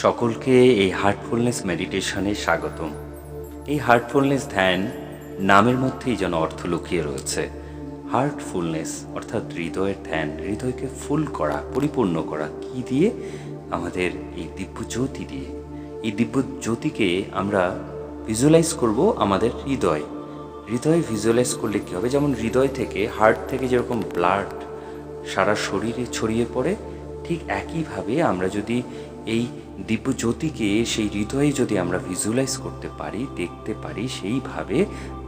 সকলকে এই হার্টফুলনেস মেডিটেশনে স্বাগতম। এই হার্টফুলনেস ধ্যান নামের মধ্যেই যেন অর্থ লুকিয়ে রয়েছে। হার্টফুলনেস অর্থাৎ হৃদয়ের ধ্যান, হৃদয়কে ফুল করা, পরিপূর্ণ করা, কি দিয়ে? আমাদের এই দিব্য জ্যোতি দিয়ে। এই দিব্য জ্যোতিকে আমরা ভিজুয়ালাইজ করব আমাদের হৃদয়। হৃদয় ভিজুয়ালাইজ করলে কী হবে? যেমন হৃদয় থেকে হার্ট থেকে যেরকম ব্লাড সারা শরীরে ছড়িয়ে পড়ে, ঠিক একইভাবে আমরা যদি এই দিব্য জ্যোতিকে সেই হৃদয়ে যদি আমরা ভিজুয়ালাইজ করতে পারি, দেখতে পারি সেইভাবে,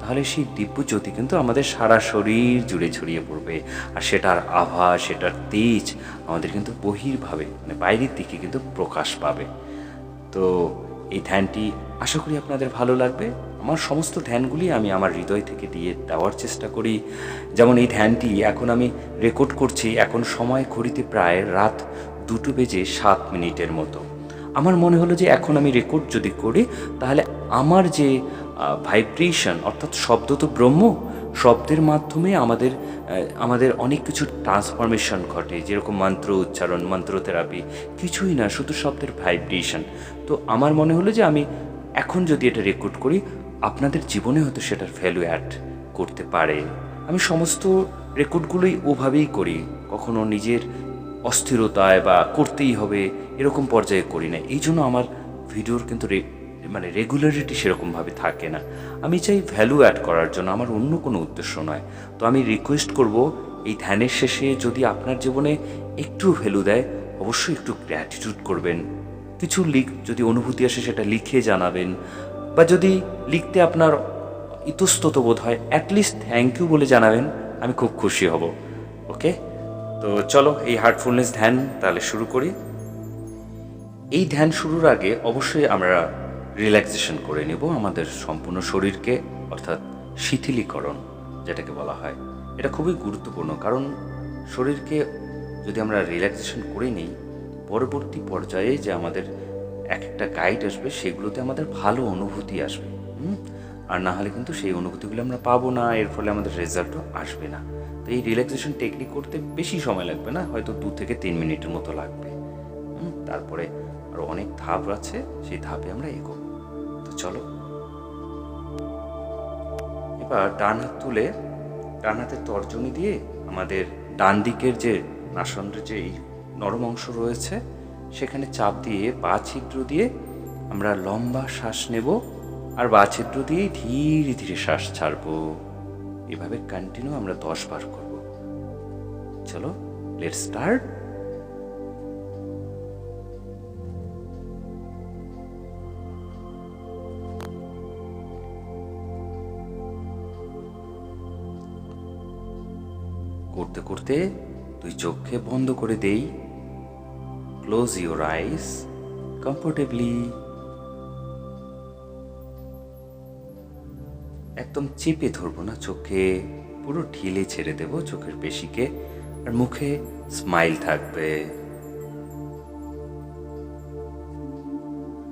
তাহলে সেই দিব্য জ্যোতি কিন্তু আমাদের সারা শরীর জুড়ে ছড়িয়ে পড়বে। আর সেটার আভা, সেটার তেজ আমাদের কিন্তু বহির্ভাবে মানে বাইরের দিকে কিন্তু প্রকাশ পাবে। তো এই ধ্যানটি আশা করি আপনাদের ভালো লাগবে। আমার সমস্ত ধ্যানগুলি আমি আমার হৃদয় থেকে দিয়ে দেওয়ার চেষ্টা করি। যেমন এই ধ্যানটি এখন আমি রেকর্ড করছি, এখন সময় ঘড়িতে প্রায় রাত দুটো বেজে সাত মিনিটের মতো। আমার মনে হলো যে এখন আমি রেকর্ড যদি করি, তাহলে আমার যে ভাইব্রেশন অর্থাৎ শব্দ তো ব্রহ্ম, শব্দের মাধ্যমে আমাদের আমাদের অনেক কিছু ট্রান্সফরমেশন ঘটে। যেরকম মন্ত্র উচ্চারণ মন্ত্র থেরাপি কিছুই না, শুধু শব্দের ভাইব্রেশন তো আমার মনে হলো যে আমি এখন যদি এটা রেকর্ড করি, আপনাদের জীবনে হয়তো সেটার ভ্যালু অ্যাড করতে পারে। আমি সমস্ত রেকর্ডগুলোই ওভাবেই করি। কখনো নিজের অস্থিরতায় বা করতেই হবে, এরকম পর্যায়ে করি না। এই জন্য আমার ভিডিওর কিন্তু মানে রেগুলারিটি সেরকমভাবে থাকে না। আমি চাই ভ্যালু অ্যাড করার জন্য, আমার অন্য কোনো উদ্দেশ্য নয়। তো আমি রিকোয়েস্ট করব, এই ধ্যানের শেষে যদি আপনার জীবনে একটু ভ্যালু দেয়, অবশ্যই একটু গ্র্যাটিটিউড করবেন। কিছু লিখ, যদি অনুভূতি আসে সেটা লিখে জানাবেন। বা যদি লিখতে আপনার ইতস্তত বোধ হয় অ্যাটলিস্ট থ্যাংক ইউ বলে জানাবেন, আমি খুব খুশি হব। ওকে তো চলো এই হার্টফুলনেস ধ্যান তাহলে শুরু করি। এই ধ্যান শুরুর আগে অবশ্যই আমরা রিল্যাক্সেশন করে নেব আমাদের সম্পূর্ণ শরীরকে, অর্থাৎ শিথিলীকরণ যেটাকে বলা হয়। এটা খুবই গুরুত্বপূর্ণ কারণ শরীরকে যদি আমরা রিল্যাক্সেশন করে নিই, পরবর্তী পর্যায়ে যে আমাদের এক একটা গাইড আসবে, সেগুলোতে আমাদের ভালো অনুভূতি আসবে। হুম? আর না হলে কিন্তু সেই অনুভূতিগুলো আমরা পাবো না, এর ফলে আমাদের রেজাল্টও আসবে না। তো এই রিল্যাক্সেশন টেকনিক করতে বেশি সময় লাগবে না, হয়তো দু থেকে তিন মিনিটের মতো লাগবে। তারপরে আরও অনেক ধাপ আছে, সেই ধাপে আমরা এগোবো। তো চলো। এবার ডান হাত তুলে ডান হাতের তর্জনী দিয়ে আমাদের ডান দিকের যে নাসনের যে এই নরম অংশ রয়েছে, সেখানে চাপ দিয়ে বা ছিদ্র দিয়ে আমরা লম্বা শ্বাস নেব। আর বা ছিদ্র দিয়ে ধীরে ধীরে শ্বাস ছাড়বো। এভাবে কন্টিনিউ আমরা দশ বার করব। চলো লেট স্টার্ট করতে করতে তুই চোখে বন্ধ করে দেই। ক্লোজ ইউর আইস কমফোর্টেবলি একদম চেপে ধরবো না, চোখে পুরো ঢিলে ছেড়ে দেব চোখের পেশিকে, আর মুখে স্মাইল থাকবে।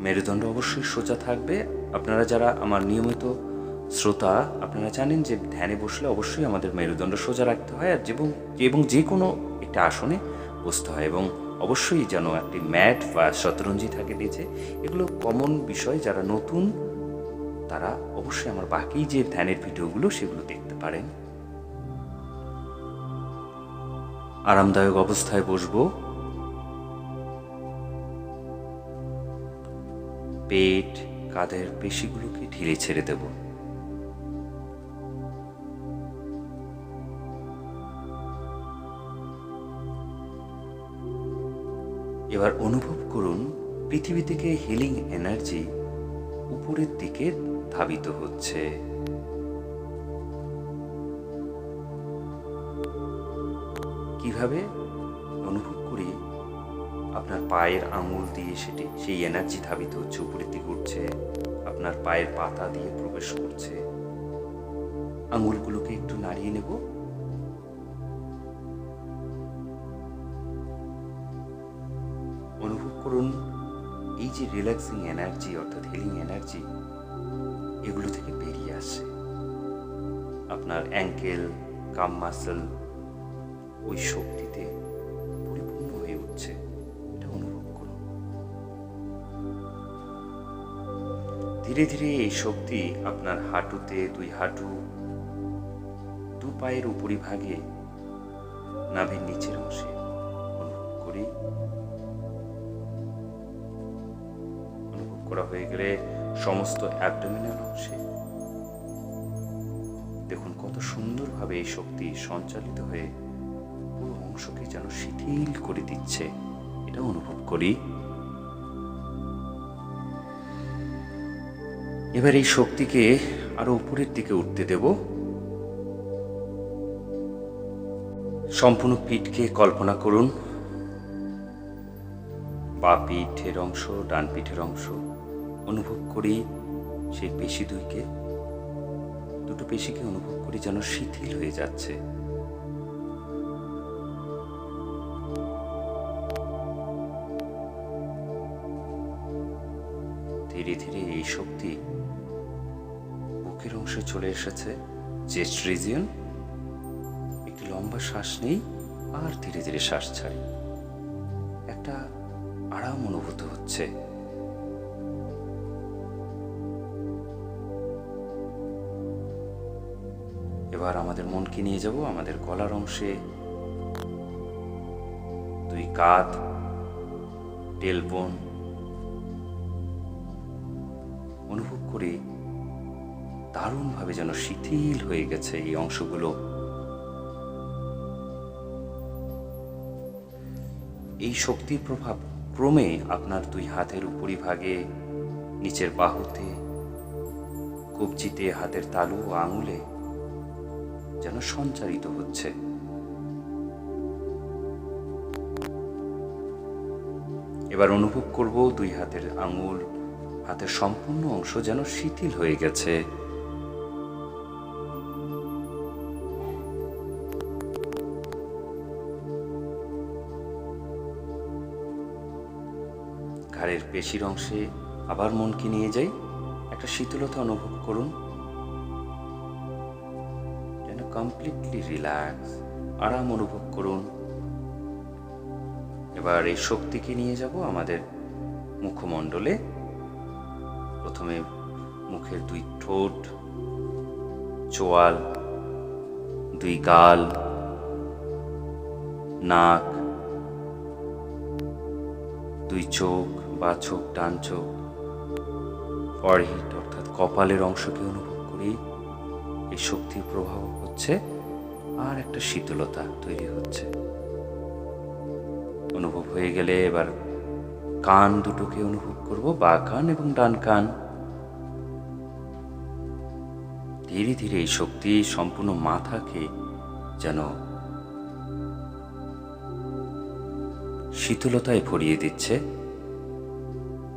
মেরুদণ্ড অবশ্যই সোজা থাকবে। আপনারা যারা আমার নিয়মিত শ্রোতা, আপনারা জানেন যে ধ্যানে বসলে অবশ্যই আমাদের মেরুদণ্ড সোজা রাখতে হয়, আর এবং এবং যে কোনো একটা আসনে বসতে হয়, এবং অবশ্যই যেন একটি ম্যাট বা শতরঞ্জি থাকে নিচে এগুলো কমন বিষয় যারা নতুন তারা অবশ্যই আমার বাকি যে ধ্যানের ভিডিওগুলো সেগুলো দেখতে পারেন। আরামদায়ক অবস্থায় বসবো। পেট, কাঁধের পেশিগুলোকে ঢিলে ছেড়ে দেব। এবার অনুভব করুন পৃথিবী থেকে হিলিং এনার্জি উপরের দিকে ধাবিত হচ্ছে। কীভাবে? অনুভব করি আপনার পায়ের আঙুল দিয়ে সেটি, সেই এনার্জি ধাবিত হচ্ছে, উপরের দিকে উঠছে, আপনার পায়ের পাতা দিয়ে প্রবেশ করছে। আঙুলগুলোকে একটু নাড়িয়ে নেব। অনুভব করুন যে রিল্যাক্সিং এনার্জি অর্থাৎ হিলিং এনার্জি এগুলো থেকে বেরিয়ে আসে আপনার অ্যাঙ্কেল কাম মাসেল ওই শক্তিতে পরিপূর্ণ হয়ে উঠছে। এটা অনুভব করুন। ধীরে ধীরে এই শক্তি আপনার হাঁটুতে, দুই হাঁটু, দু পায়ের উপরিভাগে, নাভির নিচের অংশে অনুভব করি। করা হয়ে গেলে সমস্ত অ্যাবডোমিনাল অংশে। দেখুন কত সুন্দরভাবে এই শক্তি সঞ্চালিত হয়ে পুরো অংশকে যেন শিথিল করে দিচ্ছে। এটা অনুভব করি। এবার এই শক্তিকে আরও উপরের দিকে উঠতে দেব। সম্পূর্ণ পিঠকে কল্পনা করুন। বা পিঠের অংশ, ডান পিঠের অংশ। অনুভব করি, সেই পেশি দুইকে। দুটো পেশিকে অনুভব করি যেন শিথিল হয়ে যাচ্ছে। ধীরে ধীরে এই শক্তি বুকের অংশে চলে এসেছে। চেস্ট রিজিয়ন একটি লম্বা শ্বাস নেই, আর ধীরে ধীরে শ্বাস ছাড়ি। একটা আরাম অনুভূত হচ্ছে। এবার আমাদের মনকে নিয়ে যাব, আমাদের গলার অংশে। দুই কাঁধ টেলবোন অনুভব করি দারুণভাবে যেন শিথিল হয়ে গেছে এই অংশগুলো। এই শক্তির প্রভাব ক্রমে আপনার দুই হাতের উপরিভাগে, নিচের বাহুতে, কবজিতে, হাতের তালু ও আঙুলে যেন সঞ্চারিত হচ্ছে। এবার অনুভব করব দুই হাতের আঙুল, হাতের সম্পূর্ণ অংশ যেন শিথিল হয়ে গেছে। ঘাড়ের পেশির অংশে আবার মনকে নিয়ে যাই, একটা শীতলতা অনুভব করুন। কমপ্লিটলি রিল্যাক্স আরাম অনুভব করুন। এবার এই শক্তিকে নিয়ে যাব আমাদের মুখমণ্ডলে। প্রথমে মুখের দুই ঠোঁট, চোয়াল, দুই গাল, নাক, দুই চোখ বা চোখ, ডান চোখ ফরহিট অর্থাৎ কপালের অংশকে অনুভব করি। এই শক্তির প্রভাব হচ্ছে আর একটা শীতলতা তৈরি হচ্ছে। অনুভব হয়ে গেলে এবার কান দুটোকে অনুভব করব, বা কান এবং ডান কান। ধীরে ধীরে এই শক্তি সম্পূর্ণ মাথাকে যেন শীতলতায় ভরিয়ে দিচ্ছে।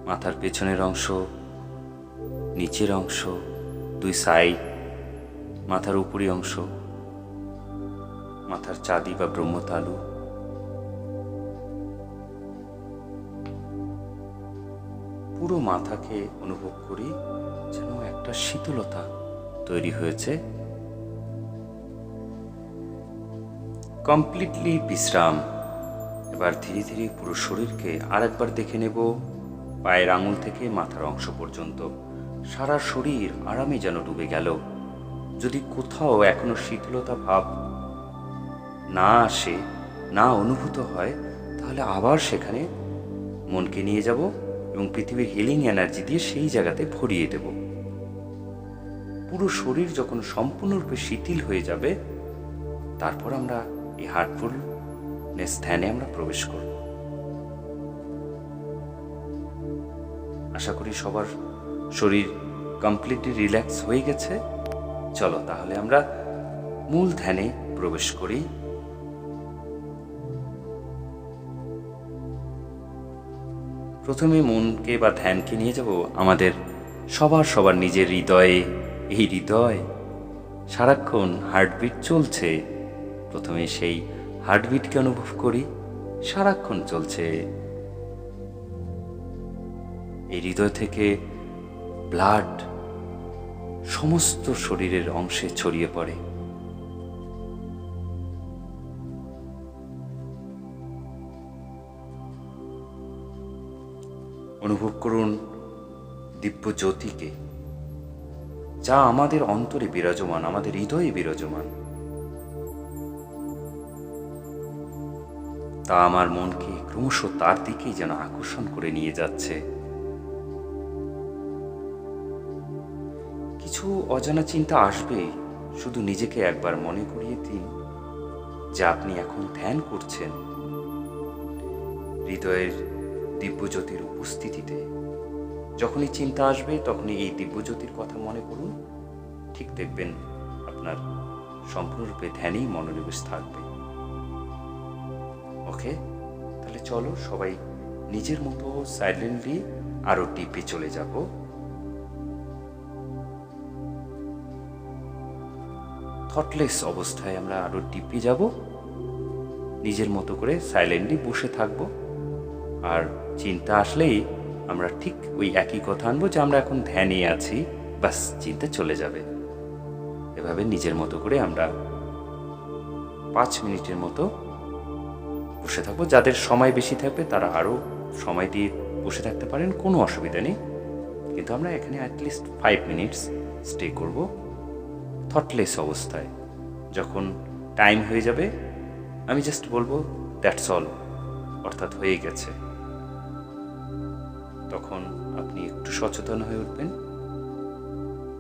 মাথার পেছনের অংশ, নিচের অংশ, দুই সাইড মাথার উপরি অংশ, মাথার চাঁদি বা ব্রহ্মতালু। পুরো মাথাকে অনুভব করি যেন একটা শীতলতা তৈরি হয়েছে। কমপ্লিটলি বিশ্রাম। এবার ধীরে ধীরে পুরো শরীরকে আরেকবার দেখে নেব, পায়ের আঙুল থেকে মাথার অংশ পর্যন্ত। সারা শরীর আরামে যেন ডুবে গেল। যদি কোথাও এখনও শীতলতা ভাব না আসে, না অনুভূত হয়, তাহলে আবার সেখানে মনকে নিয়ে যাব এবং পৃথিবীর হিলিং এনার্জি দিয়ে সেই জায়গাতে ভরিয়ে দেব। পুরো শরীর যখন সম্পূর্ণরূপে শিথিল হয়ে যাবে, তারপর আমরা এই হার্টফুলনেস ধ্যানে আমরা প্রবেশ করব। আশা করি সবার শরীর কমপ্লিটলি রিল্যাক্স হয়ে গেছে। চলো তাহলে আমরা মূল ধ্যানে প্রবেশ করি। প্রথমে মনকে বা ধ্যানকে নিয়ে যাব, আমাদের সবার সবার নিজের হৃদয়ে। এই হৃদয় সারাক্ষণ হার্টবিট চলছে। প্রথমে সেই হার্টবিটকে অনুভব করি, সারাক্ষণ চলছে। এই হৃদয় থেকে ব্লাড সমস্ত শরীরের অংশে ছড়িয়ে পড়ে। অনুভব করুন দিব্য জ্যোতিকে যা আমাদের অন্তরে বিরাজমান, আমাদের হৃদয়ে বিরাজমান। তা আমার মনকে ক্রমশ তার দিকেই যেন আকর্ষণ করে নিয়ে যাচ্ছে। কিছু অজানা চিন্তা আসবে, শুধু নিজেকে একবার মনে করিয়ে দিন যা আপনি এখন ধ্যান করছেন। হৃদয়ের দিব্যজ্যোতির উপস্থিতিতে, যখনই চিন্তা আসবে, তখনই এই দিব্যজ্যোতির কথা মনে করুন। ঠিক দেখবেন আপনার সম্পূর্ণরূপে ধ্যানেই মনোনিবেশ থাকবে। ওকে? তাহলে চলো সবাই নিজের মতো সাইলেন্টলি আরও ডিপে চলে যাব। থটলেস অবস্থায় আমরা আরও ডিপে যাব, নিজের মতো করে সাইলেন্টলি বসে থাকব, আর চিন্তা আসলেই আমরা ঠিক ওই একই কথা আনব যে আমরা এখন ধ্যানে আছি বাস চিন্তা চলে যাবে। এভাবে নিজের মতো করে আমরা পাঁচ মিনিটের মতো বসে থাকব। যাদের সময় বেশি থাকবে, তারা আরও সময় দিয়ে বসে থাকতে পারেন, কোনো অসুবিধা নেই। কিন্তু আমরা এখানে at least five minutes stay করব। থটলেস অবস্থায়। যখন টাইম হয়ে যাবে, আমি জাস্ট বলব দ্যাটস অল অর্থাৎ হয়ে গেছে। তখন আপনি একটু সচেতন হয়ে উঠবেন।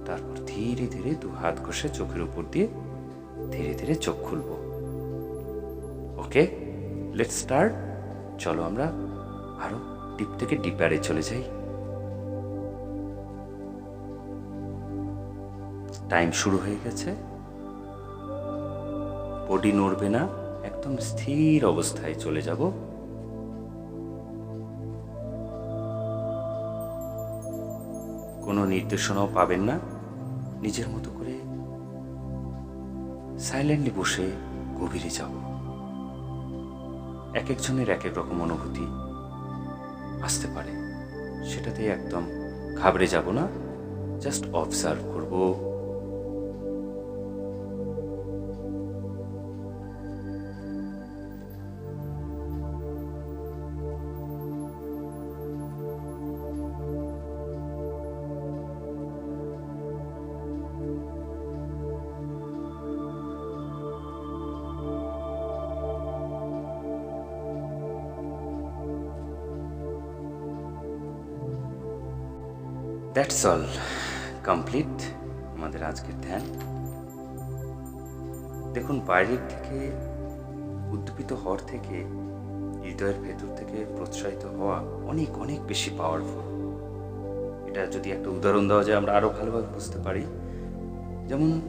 তারপর ধীরে ধীরে দু হাত ঘষে চোখের উপর দিয়ে ধীরে ধীরে চোখ খুলব। ওকে? লেট স্টার্ট চলো আমরা আরও ডিপ থেকে ডিপারে চলে যাই। টাইম শুরু হয়ে গেছে। বডি নড়বে না, একদম স্থির অবস্থায় চলে যাব। কোনো নির্দেশনাও পাবেন না, নিজের মতো করে সাইলেন্টলি বসে গভীরে যাব। এক একজনের এক এক রকম অনুভূতি আসতে পারে। সেটাতে একদম ঘাবড়ে যাব না জাস্ট অবজার্ভ করব। দ্যাটস অল কমপ্লিট আমাদের আজকের ধ্যান। দেখুন, বাইরের থেকে উদ্দীপিত হওয়ার থেকে, হৃদয়ের ভেতর থেকে প্রোৎসাহিত হওয়া অনেক অনেক বেশি পাওয়ারফুল এটা যদি একটা উদাহরণ দেওয়া যায়, আমরা আরও ভালোভাবে বুঝতে পারি। যেমন,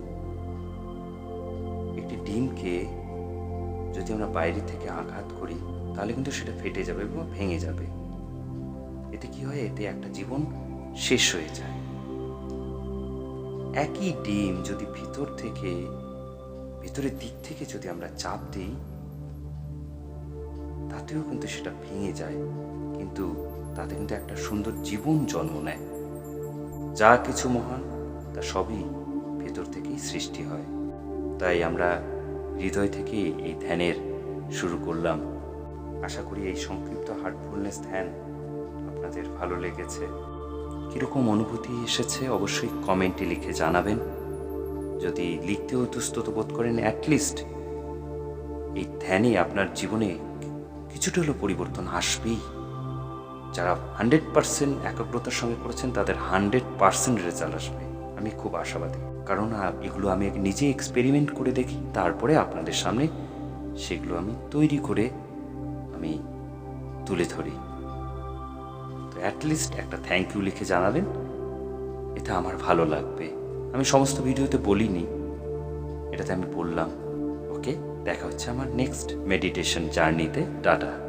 একটি ডিমকে যদি আমরা বাইরে থেকে আঘাত করি, তাহলে কিন্তু সেটা ফেটে যাবে এবং ভেঙে যাবে। এতে কি হয়? এতে একটা জীবন শেষ হয়ে যায়। একই ডিম যদি ভিতর থেকে, ভিতরের দিক থেকে যদি আমরা চাপ দিই, তাতেও কিন্তু সেটা ভেঙে যায়, কিন্তু তাতে কিন্তু একটা সুন্দর জীবন জন্ম নেয়। যা কিছু মহান, তা সবই ভেতর থেকেই সৃষ্টি হয়। তাই আমরা হৃদয় থেকেই এই ধ্যানের শুরু করলাম। আশা করি এই সংক্ষিপ্ত হার্টফুলনেস ধ্যান আপনাদের ভালো লেগেছে। কীরকম অনুভূতি এসেছে, অবশ্যই কমেন্টে লিখে জানাবেন। যদি লিখতেও দুস্তত বোধ করেন অ্যাটলিস্ট এই ধ্যানে আপনার জীবনে কিছুটা হলেও পরিবর্তন আসবেই। যারা হান্ড্রেড পার্সেন্ট একাগ্রতার সঙ্গে করেছেন, তাদের হান্ড্রেড পার্সেন্ট রেজাল্ট আসবে। আমি খুব আশাবাদী। কারণ এগুলো আমি নিজে এক্সপেরিমেন্ট করে দেখি, তারপরে আপনাদের সামনে সেগুলো আমি তৈরি করে আমি তুলে ধরি। অ্যাটলিস্ট একটা থ্যাংক ইউ লিখে জানালেন এটা আমার ভালো লাগবে। আমি সমস্ত ভিডিওতে বলিনি। এটাতে আমি বললাম, ওকে, দেখা হচ্ছে আমার নেক্সট মেডিটেশন জার্নিতে টাটা।